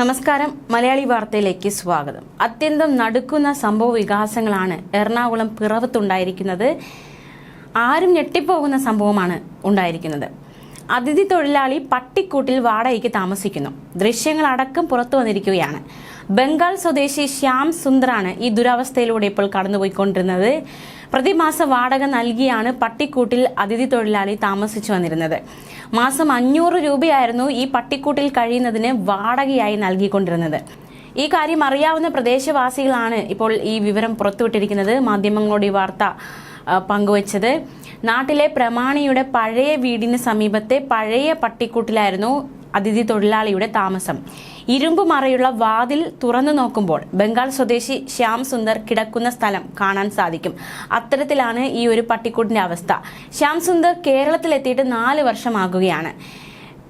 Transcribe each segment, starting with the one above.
നമസ്കാരം. മലയാളി വാർത്തയിലേക്ക് സ്വാഗതം. അത്യന്തം നടുക്കുന്ന സംഭവ വികാസങ്ങളാണ് എറണാകുളം പിറവത്തുണ്ടായിരിക്കുന്നത്. ആരും ഞെട്ടിപ്പോകുന്ന സംഭവമാണ് ഉണ്ടായിരിക്കുന്നത്. അതിഥി തൊഴിലാളി പട്ടിക്കൂട്ടിൽ വാടകയ്ക്ക് താമസിക്കുന്നു. ദൃശ്യങ്ങൾ അടക്കം പുറത്തു വന്നിരിക്കുകയാണ്. ബംഗാൾ സ്വദേശി ശ്യാം സുന്ദറാണ് ഈ ദുരവസ്ഥയിലൂടെ ഇപ്പോൾ കടന്നുപോയിക്കൊണ്ടിരുന്നത്. പ്രതിമാസ വാടക നൽകിയാണ് പട്ടിക്കൂട്ടിൽ അതിഥി തൊഴിലാളി താമസിച്ചു വന്നിരുന്നത്. മാസം അഞ്ഞൂറ് രൂപയായിരുന്നു ഈ പട്ടിക്കൂട്ടിൽ കഴിയുന്നതിന് വാടകയായി നൽകിക്കൊണ്ടിരുന്നത്. ഈ കാര്യം അറിയാവുന്ന പ്രദേശവാസികളാണ് ഇപ്പോൾ ഈ വിവരം പുറത്തുവിട്ടിരിക്കുന്നത്. മാധ്യമങ്ങളോട് ഈ വാർത്ത പങ്കുവച്ചത്. നാട്ടിലെ പ്രമാണിയുടെ പഴയ വീടിന് സമീപത്തെ പഴയ പട്ടിക്കൂട്ടിലായിരുന്നു അതിഥി തൊഴിലാളിയുടെ താമസം. ഇരുമ്പ് മറയുള്ള വാതിൽ തുറന്നു നോക്കുമ്പോൾ ബംഗാൾ സ്വദേശി ശ്യാം സുന്ദർ കിടക്കുന്ന സ്ഥലം കാണാൻ സാധിക്കും. അത്തരത്തിലാണ് ഈ ഒരു പട്ടിക്കൂട്ടിന്റെ അവസ്ഥ. ശ്യാം സുന്ദർ കേരളത്തിലെത്തിയിട്ട് നാല് വർഷമാകുകയാണ്.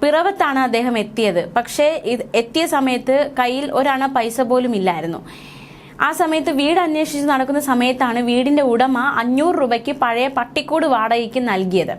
പിറവത്താണ് അദ്ദേഹം എത്തിയത്. പക്ഷേ എത്തിയ സമയത്ത് കയ്യിൽ ഒരണ പൈസ പോലും ഇല്ലായിരുന്നു. ആ സമയത്ത് വീട് അന്വേഷിച്ച് നടക്കുന്ന സമയത്താണ് വീടിന്റെ ഉടമ അഞ്ഞൂറ് രൂപയ്ക്ക് പഴയ പട്ടിക്കൂട് വാടകയ്ക്ക് നൽകിയത്.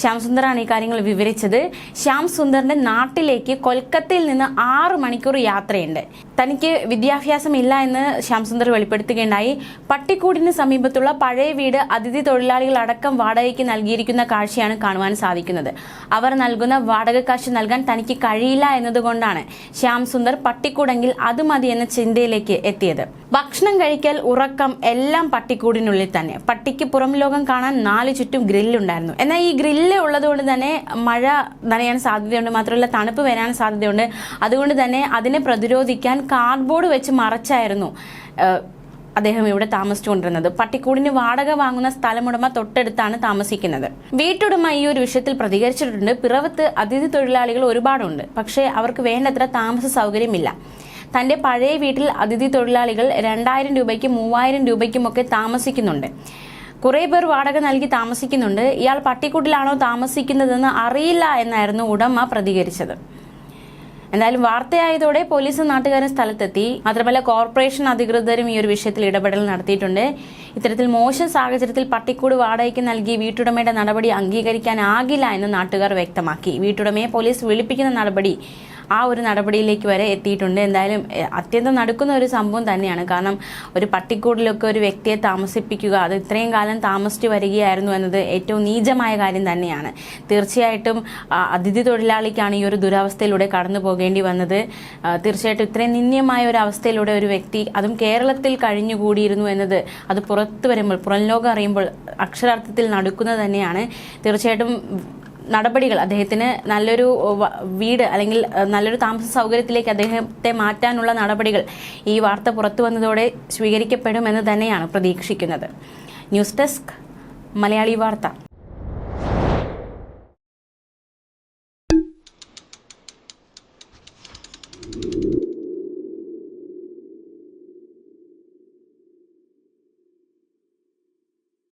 ശ്യാം സുന്ദറാണ് ഈ കാര്യങ്ങൾ വിവരിച്ചത്. ശ്യാം സുന്ദറിന്റെ നാട്ടിലേക്ക് കൊൽക്കത്തയിൽ നിന്ന് ആറ് മണിക്കൂർ യാത്രയുണ്ട്. തനിക്ക് വിദ്യാഭ്യാസം ഇല്ല എന്ന് ശ്യാം സുന്ദർ വെളിപ്പെടുത്തുകയുണ്ടായി. പട്ടിക്കൂടിന് സമീപത്തുള്ള പഴയ വീട് അതിഥി തൊഴിലാളികൾ അടക്കം വാടകയ്ക്ക് നൽകിയിരിക്കുന്ന കാഴ്ചയാണ് കാണുവാൻ സാധിക്കുന്നത്. അവർ നൽകുന്ന വാടക കാശ് നൽകാൻ തനിക്ക് കഴിയില്ല എന്നതുകൊണ്ടാണ് ശ്യാം സുന്ദർ പട്ടിക്കൂടെങ്കിൽ അത് മതി എന്ന ചിന്തയിലേക്ക് എത്തിയത്. ഭക്ഷണം കഴിക്കൽ ഉറക്കം എല്ലാം പട്ടിക്കൂടിനുള്ളിൽ തന്നെ. പട്ടിക്ക് പുറം ലോകം കാണാൻ നാല് ചുറ്റും ഗ്രില്ലുണ്ടായിരുന്നു. എന്നാൽ ഈ ഗ്രില്ല് ഉള്ളതുകൊണ്ട് തന്നെ മഴ നനയാൻ സാധ്യതയുണ്ട്. മാത്രമല്ല തണുപ്പ് വരാൻ സാധ്യതയുണ്ട്. അതുകൊണ്ട് തന്നെ അതിനെ പ്രതിരോധിക്കാൻ കാർഡ്ബോർഡ് വെച്ച് മറച്ചായിരുന്നു അദ്ദേഹം ഇവിടെ താമസിച്ചുകൊണ്ടിരുന്നത്. പട്ടിക്കൂടിന് വാടക വാങ്ങുന്ന സ്ഥലമുടമ തൊട്ടടുത്താണ് താമസിക്കുന്നത്. വീട്ടുടമ ഈ ഒരു വിഷയത്തിൽ പ്രതികരിച്ചിട്ടുണ്ട്. പിറവത്ത് അതിഥി തൊഴിലാളികൾ ഒരുപാടുണ്ട്. പക്ഷേ അവർക്ക് വേണ്ടത്ര താമസ സൗകര്യമില്ല. തന്റെ പഴയ വീട്ടിൽ അതിഥി തൊഴിലാളികൾ രണ്ടായിരം രൂപയ്ക്കും മൂവായിരം രൂപയ്ക്കുമൊക്കെ താമസിക്കുന്നുണ്ട്. കുറേ പേർ വാടക നൽകി താമസിക്കുന്നുണ്ട്. ഇയാൾ പട്ടിക്കൂട്ടിലാണോ താമസിക്കുന്നതെന്ന് അറിയില്ല എന്നായിരുന്നു ഉടമ പ്രതികരിച്ചത്. എന്തായാലും വാർത്തയായതോടെ പോലീസും നാട്ടുകാരും സ്ഥലത്തെത്തി. മാത്രമല്ല കോർപ്പറേഷൻ അധികൃതരും ഈ ഒരു വിഷയത്തിൽ ഇടപെടൽ നടത്തിയിട്ടുണ്ട്. ഇത്തരത്തിൽ മോശം സാഹചര്യത്തിൽ പട്ടിക്കൂട് വാടകയ്ക്ക് നൽകി വീട്ടുടമയുടെ നടപടി അംഗീകരിക്കാനാകില്ല എന്ന് നാട്ടുകാർ വ്യക്തമാക്കി. വീട്ടുടമയെ പോലീസ് വിളിപ്പിക്കുന്ന നടപടി ആ ഒരു നടപടിയിലേക്ക് വരെ എത്തിയിട്ടുണ്ട്. എന്തായാലും അത്യന്തം നടക്കുന്ന ഒരു സംഭവം തന്നെയാണ്. കാരണം ഒരു പട്ടിക്കൂടിലൊക്കെ ഒരു വ്യക്തിയെ താമസിപ്പിക്കുക അത് ഇത്രയും കാലം താമസിച്ചു വരികയായിരുന്നു എന്നത് ഏറ്റവും നീചമായ കാര്യം തന്നെയാണ്. തീർച്ചയായിട്ടും അതിഥി തൊഴിലാളിക്കാണ് ഈ ഒരു ദുരവസ്ഥയിലൂടെ കടന്നു പോകേണ്ടി വന്നത്. തീർച്ചയായിട്ടും ഇത്രയും നിന്ദ്യമായ ഒരു അവസ്ഥയിലൂടെ ഒരു വ്യക്തി അതും കേരളത്തിൽ കഴിഞ്ഞുകൂടിയിരുന്നു എന്നത് അത് പുറത്തു വരുമ്പോൾ പുറം ലോകം അറിയുമ്പോൾ അക്ഷരാർത്ഥത്തിൽ നടക്കുന്നത് തന്നെയാണ്. തീർച്ചയായിട്ടും നടപടികൾ അദ്ദേഹത്തിന് നല്ലൊരു വീട് അല്ലെങ്കിൽ നല്ലൊരു താമസ സൗകര്യത്തിലേക്ക് അദ്ദേഹത്തെ മാറ്റാനുള്ള നടപടികൾ ഈ വാർത്ത പുറത്തു വന്നതോടെ സ്വീകരിക്കപ്പെടുമെന്ന് തന്നെയാണ് പ്രതീക്ഷിക്കുന്നത്. ന്യൂസ് ഡെസ്ക് മലയാളി വാർത്ത.